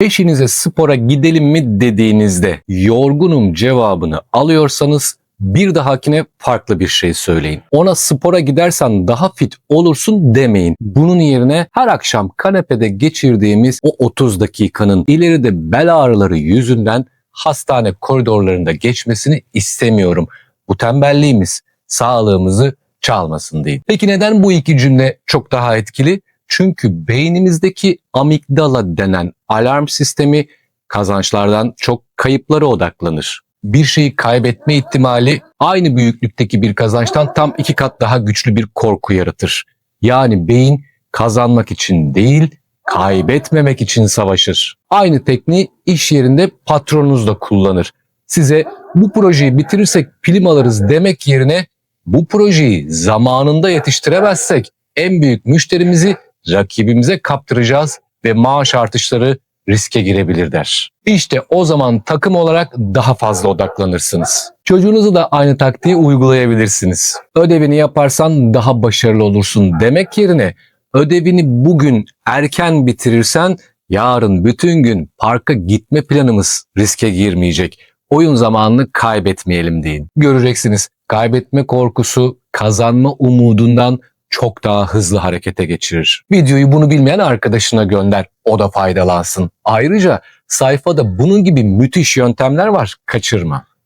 Eşinize spora gidelim mi dediğinizde yorgunum cevabını alıyorsanız bir dahakine farklı bir şey söyleyin. Ona spora gidersen daha fit olursun demeyin. Bunun yerine her akşam kanepede geçirdiğimiz o 30 dakikanın ileride bel ağrıları yüzünden hastane koridorlarında geçmesini istemiyorum. Bu tembelliğimiz sağlığımızı çalmasın deyin. Peki neden bu iki cümle çok daha etkili? Çünkü beynimizdeki amigdala denen alarm sistemi kazançlardan çok kayıplara odaklanır. Bir şeyi kaybetme ihtimali aynı büyüklükteki bir kazançtan tam iki kat daha güçlü bir korku yaratır. Yani beyin kazanmak için değil, kaybetmemek için savaşır. Aynı tekniği iş yerinde patronunuz da kullanır. Size bu projeyi bitirirsek prim alırız demek yerine bu projeyi zamanında yetiştiremezsek en büyük müşterimizi rakibimize kaptıracağız ve maaş artışları riske girebilir der. İşte o zaman takım olarak daha fazla odaklanırsınız. Çocuğunuzu da aynı taktiği uygulayabilirsiniz. Ödevini yaparsan daha başarılı olursun demek yerine ödevini bugün erken bitirirsen yarın bütün gün parka gitme planımız riske girmeyecek. Oyun zamanını kaybetmeyelim deyin. Göreceksiniz kaybetme korkusu kazanma umudundan çok daha hızlı harekete geçirir. Videoyu bunu bilmeyen arkadaşına gönder. O da faydalansın. Ayrıca sayfada bunun gibi müthiş yöntemler var. Kaçırma.